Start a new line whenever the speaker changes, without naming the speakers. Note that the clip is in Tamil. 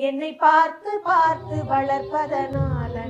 என்னை பார்த்து பார்த்து வளர்ப்பதனால்